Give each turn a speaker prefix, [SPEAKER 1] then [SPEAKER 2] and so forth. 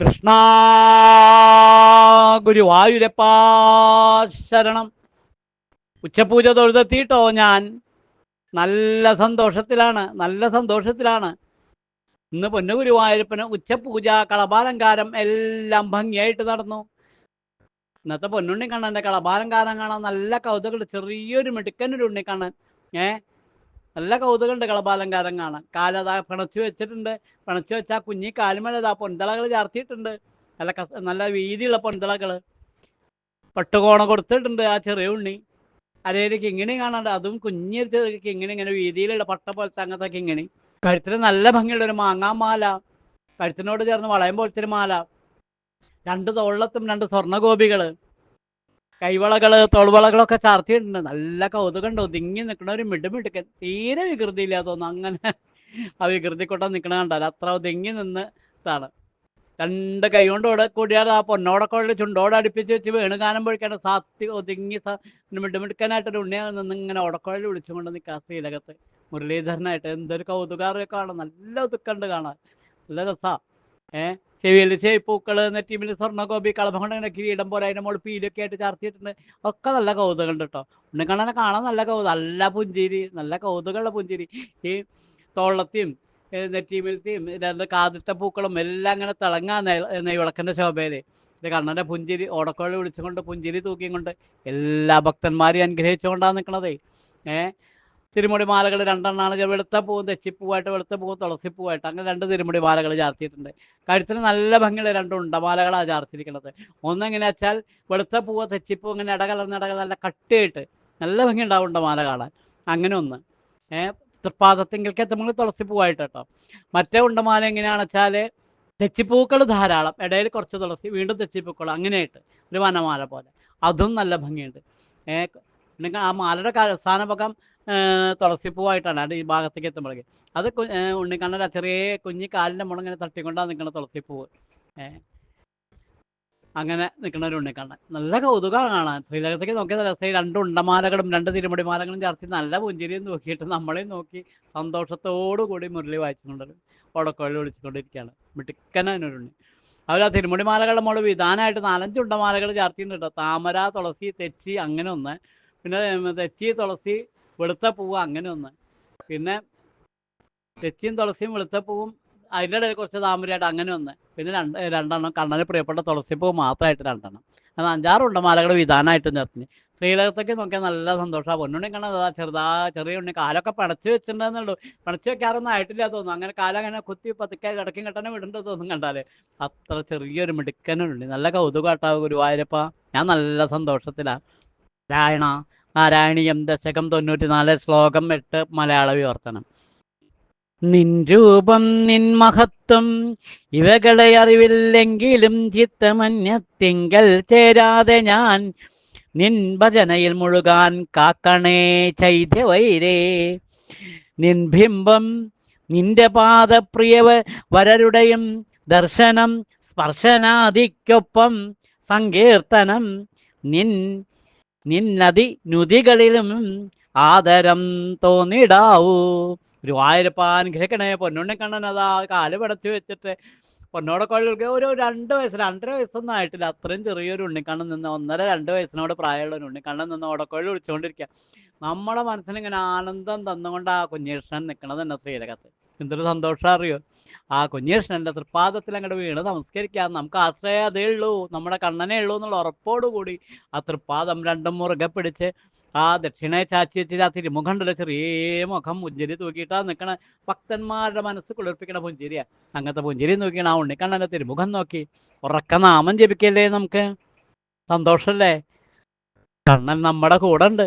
[SPEAKER 1] കൃഷ്ണ ഗുരുവായൂരപ്പാ ശരണം. ഉച്ചപൂജ തൊഴുതെത്തിയിട്ടോ ഞാൻ? നല്ല സന്തോഷത്തിലാണ് നല്ല സന്തോഷത്തിലാണ്. ഇന്ന് പൊന്നുഗുരുവായൂരപ്പന് ഉച്ചപൂജ കളഭാലങ്കാരം എല്ലാം ഭംഗിയായിട്ട് നടന്നു. ഇന്നത്തെ പൊന്നുണ്ണി കണ്ണന്റെ കളഭാലങ്കാരം കാണാൻ നല്ല കൗതുകൾ ചെറിയൊരു മിടുക്കനൊരു ഉണ്ണിക്കണ്ണൻ ഏഹ് നല്ല കൗതുകമുണ്ട് കളഭാലങ്കാരം കാണാൻ കാലതാ പിണച്ചു വെച്ചിട്ടുണ്ട്. പിണച്ചു വെച്ചാൽ കുഞ്ഞി കാലുമലതാ പൊന്തളകൾ ചാർത്തിയിട്ടുണ്ട്. നല്ല കസ നല്ല വീതിയുള്ള പൊന്തളകൾ പട്ടുകോണ കൊടുത്തിട്ടുണ്ട് ആ ചെറിയ ഉണ്ണി. അതേത് കിങ്ങിണി കാണാണ്ട് അതും കുഞ്ഞൊരു ചെറിയ കിങ്ങിണി ഇങ്ങനെ വീതിയിലുള്ള പട്ട പോലത്തെ അങ്ങനത്തെ കിങ്ങിണി. കഴുത്തിന് നല്ല ഭംഗിയുള്ള ഒരു മാങ്ങാമാല. കഴുത്തിനോട് ചേർന്ന് വളയം പോലത്തെ ഒരു മാല. രണ്ട് തോളത്തും രണ്ട് സ്വർണഗോപികൾ. കൈവളകൾ തോൾവളകളൊക്കെ ചാർത്തിയിട്ടുണ്ട്. നല്ല കൗതുകം ഉണ്ട് ഒതുങ്ങി നിൽക്കണ ഒരു മിടുമിടുക്കൻ തീരെ വികൃതിയില്ല തോന്നുന്നു. അങ്ങനെ ആ വികൃതി കൊട്ടം നിൽക്കണ കണ്ടാൽ അത്ര ഒതുങ്ങി നിന്ന് ഇതാണ്. രണ്ട് കൈ കൊണ്ട് കൂടിയാൽ ആ പൊന്നോടൊക്കെ ചുണ്ടോടെ അടുപ്പിച്ച് വെച്ച് വീണ് ഗാനം പൊഴിക്കാണ്. സാത്തി ഒതുങ്ങി മിടുമിടുക്കനായിട്ടൊരു ഉണ്ണിയാണ് നിന്ന് ഇങ്ങനെ ഉടക്കുഴൽ വിളിച്ചുകൊണ്ട് നിൽക്കുക ശ്രീലകത്ത്. മുരളീധരനായിട്ട് എന്തൊരു കൗതുകാറൊക്കെ കാണാം. നല്ല ഒതുക്കണ്ട് കാണാൻ. നല്ല രസാ. ഏ? ചെവിയിൽ എന്ന നെറ്റിമിൽ സ്വർണഗോപി കളഭം കൊണ്ട് ഇങ്ങനെ കിരീടം പോലെ അതിന്റെ മുകളിൽ പീലൊക്കെ ആയിട്ട് ചാർത്തിയിട്ടുണ്ട്. ഒക്കെ നല്ല കൗതുകമുണ്ട് കേട്ടോ. ഉണ്ണിക്കണ്ണനെ കാണാൻ നല്ല കൗതുകം നല്ല പുഞ്ചിരി നല്ല കൗതുകമുള്ള പുഞ്ചിരി. ഈ തോളത്തെയും നെറ്റിമിലത്തെയും രണ്ട് കാതിട്ട പൂക്കളും എല്ലാം ഇങ്ങനെ തിളങ്ങാ നെയ്വിളക്കിന്റെ ശോഭയിൽ. ഇത് കണ്ണന്റെ പുഞ്ചിരി ഓടക്കോഴി വിളിച്ചുകൊണ്ട് പുഞ്ചിരി തൂക്കിയും കൊണ്ട് എല്ലാ ഭക്തന്മാരെയും അനുഗ്രഹിച്ചുകൊണ്ടാണ് നിൽക്കണതേ ഏ തിരുമുടി മാലകൾ രണ്ടെണ്ണമാണ് വെളുത്ത പൂവും തെച്ചിപ്പൂവായിട്ട് വെളുത്ത പൂവും തുളസിപ്പൂവായിട്ട് അങ്ങനെ രണ്ട് തിരുമുടി മാലകൾ ചാർത്തിയിട്ടുണ്ട്. കഴുത്തിന് നല്ല ഭംഗിയുള്ള രണ്ട് ഉണ്ടമാലകളാണ് ചാർത്തിയിരിക്കുന്നത് ഒന്നെങ്ങനെ വെച്ചാൽ വെളുത്ത പൂവ് തെച്ചിപ്പൂ ഇങ്ങനെ ഇടകലർന്ന് ഇടകല നല്ല കട്ടിയായിട്ട് നല്ല ഭംഗി ഉണ്ടാവും ഉണ്ടമാല കാണാൻ. അങ്ങനെ ഒന്ന്. ഏഹ് തൃപ്പാദത്തിങ്കൽക്ക് എത്തുമ്പോൾ തുളസിപ്പൂവായിട്ട് കേട്ടോ. മറ്റേ ഉണ്ടമാല എങ്ങനെയാണെന്ന് വെച്ചാൽ തെച്ചിപ്പൂക്കൾ ധാരാളം. ഇടയിൽ കുറച്ച് തുളസി വീണ്ടും തെച്ചിപ്പൂക്കൾ അങ്ങനെയായിട്ട് ഒരു വനമാല പോലെ. അതും നല്ല ഭംഗിയുണ്ട്. ഏഹ് ആ മാലയുടെ സ്ഥാനപകം ഏഹ് തുളസിപ്പൂവായിട്ടാണ് അത് ഈ ഭാഗത്തേക്ക് എത്തുമ്പോഴേക്ക്. അത് ഉണ്ണിക്കണ്ണന്റെ ചെറിയ കുഞ്ഞി കാലിന്റെ മുളങ്ങനെ തട്ടിക്കൊണ്ടാണ് നിൽക്കുന്ന തുളസിപ്പൂവ് അങ്ങനെ നിൽക്കുന്ന ഒരു ഉണ്ണിക്കണ്ണൻ. നല്ല കൗതുകമാണ് കാണാൻ. ശ്രീലകത്തേക്ക് നോക്കിയ രസം. രണ്ട് ഉണ്ടമാലകളും രണ്ട് തിരുമുടി മാലകളും ചേർത്തി നല്ല പുഞ്ചിരിയും നോക്കിയിട്ട് നമ്മളെയും നോക്കി സന്തോഷത്തോടു കൂടി മുരളി വായിച്ചുകൊണ്ട് ഉടക്കോഴി വിളിച്ചുകൊണ്ടിരിക്കുകയാണ്. മിടുക്കനുണ്ണി അവർ ആ തിരുമുടി മാലകളുടെ മുകളിൽ വിധാനമായിട്ട് നാലഞ്ച് ഉണ്ടമാലകൾ ചേർത്തിട്ടുണ്ട് കേട്ടോ. താമര തുളസി തെച്ചി അങ്ങനെ ഒന്ന്. പിന്നെ തെച്ചി തുളസി വെളുത്ത പൂവ് അങ്ങനെ ഒന്ന്. പിന്നെ തെച്ചിയും തുളസിയും വെളുത്ത പൂവും അതിന്റെ ഇടയിൽ കുറച്ച് താമരയായിട്ട് അങ്ങനെ ഒന്ന്. പിന്നെ രണ്ട് രണ്ടെണ്ണം കണ്ണന് പ്രിയപ്പെട്ട തുളസിപ്പൂ മാത്രമായിട്ട് രണ്ടെണ്ണം. അത് അഞ്ചാറ് ഉണ്ടമാലകൾ വിധാനമായിട്ട് നിർത്തി ശ്രീലകത്തൊക്കെ നോക്കിയാൽ നല്ല സന്തോഷമാണ് പൊന്നുണ്ണി കണ്ടത് ചെറുതാ ചെറിയ ഉണ്ണി. കാലൊക്കെ പണച്ച് വെച്ചിട്ടുണ്ടെന്നുള്ളൂ പണച്ച് വെക്കാറൊന്നും ആയിട്ടില്ല തോന്നുന്നു. അങ്ങനെ കാലം അങ്ങനെ കുത്തി പതുക്കെ കിടക്കും കെട്ടനെ വിടേണ്ടത് തോന്നും കണ്ടാൽ. അത്ര ചെറിയൊരു മിടുക്കനുണ്ട് നല്ല കൗതുകാട്ടാവ് ഗുരുവായൂരപ്പ. ഞാൻ നല്ല സന്തോഷത്തിലാണ് നാരായണ നാരായണീയം ദശകം തൊണ്ണൂറ്റി നാല് ശ്ലോകം എട്ട് മലയാള വിവർത്തനം. നിൻ രൂപം നിൻ മഹത്വം ഇവകളെ അറിവില്ലെങ്കിലും ചിത്തമന്യത്തിങ്കൽ ചേരാതെ ഞാൻ നിൻ ഭജനയിൽ മുഴുകാൻ കാക്കണേ ചൈത്യവൈരേ. നിൻ ബിംബം നിന്റെ പാദപ്രിയവ വരരുടെയും ദർശനം സ്പർശനാദിക്കൊപ്പം സങ്കീർത്തനം നിൻ നിന്നതി നുതികളിലും ആദരം തോന്നിടാവൂ. ഗുരുവായൂരപ്പ അനുഗ്രഹിക്കണേ പൊന്നുണ്ണി കണ്ണൻ അതാ കാൽ പടച്ചു വെച്ചിട്ട് പൊന്നോടൊക്കെ ഒരു രണ്ട് വയസ്സ് രണ്ടര വയസ്സൊന്നും ആയിട്ടില്ല അത്രയും ചെറിയൊരു ഉണ്ണിക്കണ്ണൻ നിന്ന് ഒന്നര രണ്ട് വയസ്സിനോട് പ്രായമുള്ള ഒരു ഉണ്ണിക്കണ്ണൻ നിന്ന് ഓടക്കൊഴി വിളിച്ചുകൊണ്ടിരിക്കുക നമ്മുടെ മനസ്സിന് ഇങ്ങനെ ആനന്ദം തന്നുകൊണ്ട് ആ കുഞ്ഞീഷ്ണൻ നിൽക്കണത് തന്നെ ശ്രീലകത്ത്. എന്തൊരു സന്തോഷം അറിയോ? ആ കുഞ്ഞേഷ്ണന്റെ തൃപ്പാദത്തിൽ അങ്ങോട്ട് വീണ് നമസ്കരിക്കാം. നമുക്ക് ആശ്രയം അതേ ഉള്ളൂ. നമ്മുടെ കണ്ണനേ ഉള്ളൂ എന്നുള്ള ഉറപ്പോടുകൂടി ആ തൃപ്പാദം രണ്ടും മുറുകെ പിടിച്ച് ആ ദക്ഷിണയെ ചാച്ചി വെച്ചിട്ട് ആ തിരുമുഖണ്ടല്ലോ ചെറിയ മുഖം പുഞ്ചിരി തൂക്കിയിട്ടാ നിൽക്കണ ഭക്തന്മാരുടെ മനസ്സ് കുളിർപ്പിക്കണ പുഞ്ചിരിയാ. അങ്ങനത്തെ പുഞ്ചിരി നോക്കിയാണ് ആ ഉണ്ണിക്കണ്ണന്റെ തിരുമുഖം നോക്കി. ഉറക്ക നാമം ജപിക്കല്ലേ നമുക്ക്? സന്തോഷല്ലേ? കണ്ണൻ നമ്മുടെ കൂടെ ഉണ്ട്.